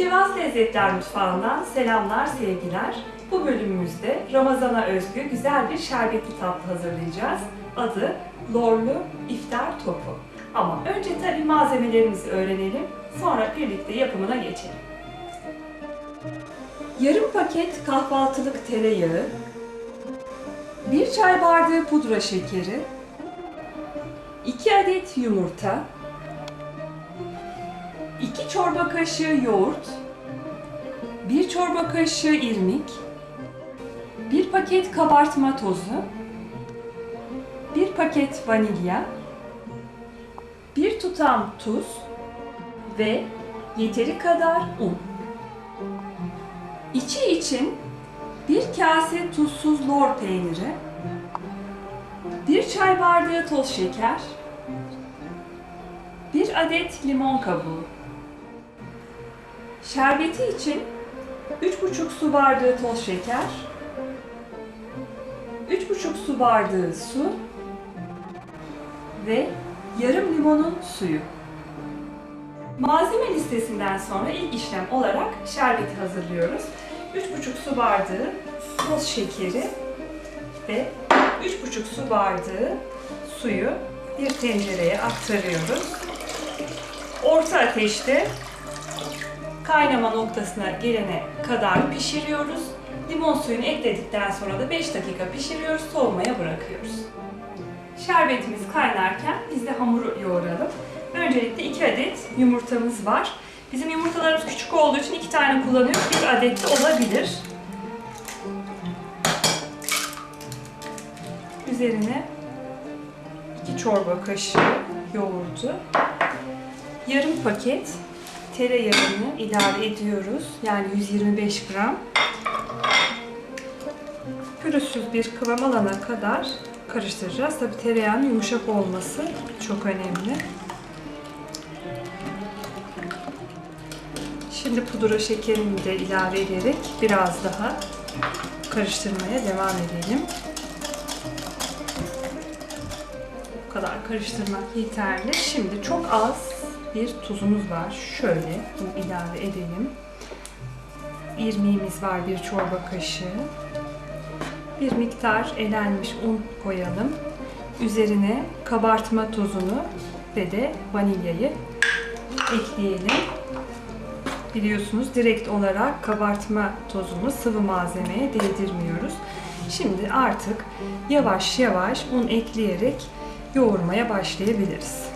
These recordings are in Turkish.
Mütevaz Lezzetler Mutfağı'ndan selamlar, sevgiler. Bu bölümümüzde Ramazan'a özgü güzel bir şerbetli tatlı hazırlayacağız. Adı Lorlu İftar Topu. Ama önce tabii malzemelerimizi öğrenelim, sonra birlikte yapımına geçelim. Yarım paket kahvaltılık tereyağı, bir çay bardağı pudra şekeri, 2 adet yumurta, 2 çorba kaşığı yoğurt, 1 çorba kaşığı irmik, 1 paket kabartma tozu, 1 paket vanilya, 1 tutam tuz ve yeteri kadar un. İçi için 1 kase tuzsuz lor peyniri, 1 çay bardağı toz şeker, 1 adet limon kabuğu. Şerbeti için 3,5 su bardağı toz şeker, 3,5 su bardağı su ve yarım limonun suyu. Malzeme listesinden sonra ilk işlem olarak şerbeti hazırlıyoruz. 3,5 su bardağı toz şekeri ve 3,5 su bardağı suyu bir tencereye aktarıyoruz. Orta ateşte kaynama noktasına gelene kadar pişiriyoruz. Limon suyunu ekledikten sonra da 5 dakika pişiriyoruz, soğumaya bırakıyoruz. Şerbetimiz kaynarken biz de hamuru yoğuralım. Öncelikle 2 adet yumurtamız var. Bizim yumurtalarımız küçük olduğu için 2 tane kullanıyoruz. 1 adet de olabilir. Üzerine 2 çorba kaşığı yoğurdu. Yarım paket tereyağını ilave ediyoruz. Yani 125 gram. Pürüzsüz bir kıvam alana kadar karıştıracağız. Tabi tereyağının yumuşak olması çok önemli. Şimdi pudra şekerini de ilave ederek biraz daha karıştırmaya devam edelim. Bu kadar karıştırmak yeterli. Şimdi çok az bir tuzumuz var. Şöyle bunu ilave edelim. İrmiğimiz var bir çorba kaşığı. Bir miktar elenmiş un koyalım. Üzerine kabartma tozunu ve de vanilyayı ekleyelim. Biliyorsunuz direkt olarak kabartma tozunu sıvı malzemeye değdirmiyoruz. Şimdi artık yavaş yavaş un ekleyerek yoğurmaya başlayabiliriz.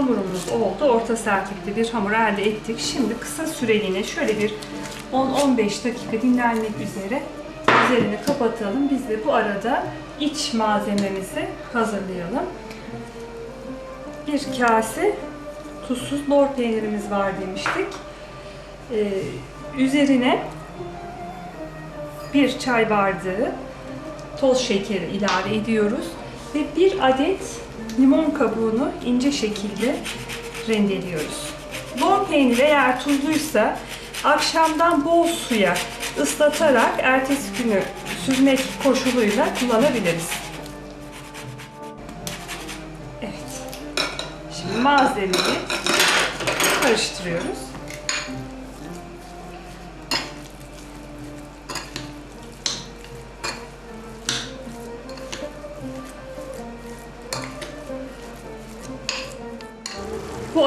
Hamurumuz oldu. Orta sertlikte bir hamur elde ettik. Şimdi kısa süreliğine şöyle bir 10-15 dakika dinlenmek üzere üzerini kapatalım. Biz de bu arada iç malzememizi hazırlayalım. Bir kase tuzsuz lor peynirimiz var demiştik. Ee, üzerine bir çay bardağı toz şekeri ilave ediyoruz ve bir adet limon kabuğunu ince şekilde rendeliyoruz. Lor peyniri eğer tuzluysa akşamdan bol suya ıslatarak ertesi günü süzmek koşuluyla kullanabiliriz. Evet. Şimdi malzemeyi karıştırıyoruz.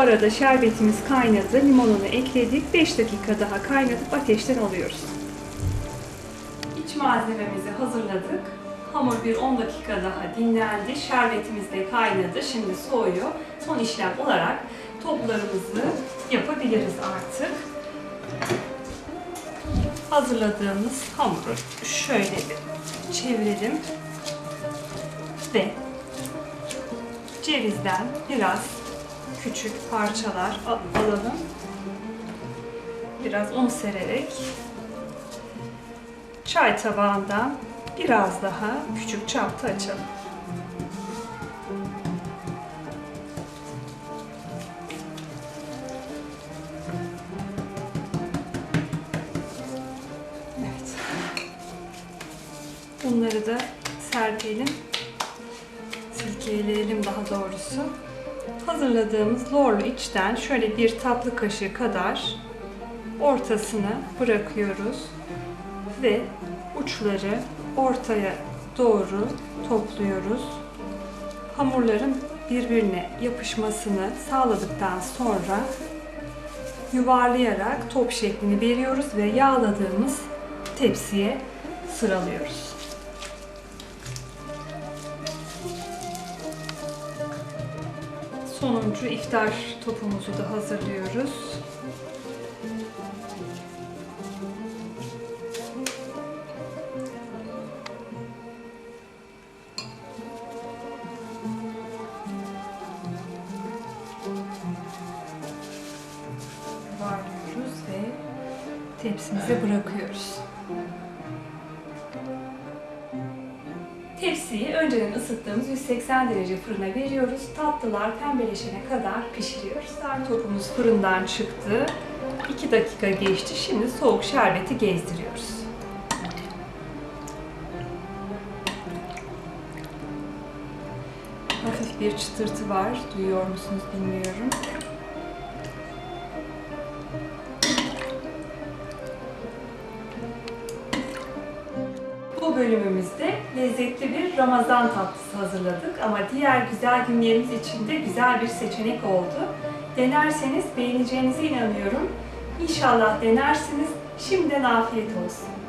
Arada şerbetimiz kaynadı. Limonunu ekledik. 5 dakika daha kaynatıp ateşten alıyoruz. İç malzememizi hazırladık. Hamur bir 10 dakika daha dinlendi. Şerbetimiz de kaynadı. Şimdi soğuyor. Son işlem olarak toplarımızı yapabiliriz artık. Hazırladığımız hamuru şöyle bir çevirelim. Ve cevizden biraz küçük parçalar alalım. Biraz un sererek çay tabağından biraz daha küçük çapta açalım. Evet. Bunları da serpelim, silkeleyelim daha doğrusu. Hazırladığımız lorlu içten şöyle bir tatlı kaşığı kadar ortasını bırakıyoruz ve uçları ortaya doğru topluyoruz. Hamurların birbirine yapışmasını sağladıktan sonra yuvarlayarak top şeklini veriyoruz ve yağladığımız tepsiye sıralıyoruz. Sonuncu iftar topumuzu da hazırlıyoruz. Yuvarlıyoruz ve tepsimize bırakıyoruz. Tepsiyi önceden ısıttığımız 180 derece fırına veriyoruz. Tatlılar pembeleşene kadar pişiriyoruz. Sar topumuz fırından çıktı. 2 dakika geçti. Şimdi soğuk şerbeti gezdiriyoruz. Hafif bir çıtırtı var. Duyuyor musunuz bilmiyorum. Bu bölümümüzde lezzetli bir Ramazan tatlısı hazırladık ama diğer güzel günlerimiz için de güzel bir seçenek oldu. Denerseniz beğeneceğinize inanıyorum. İnşallah denersiniz. Şimdiden afiyet olsun.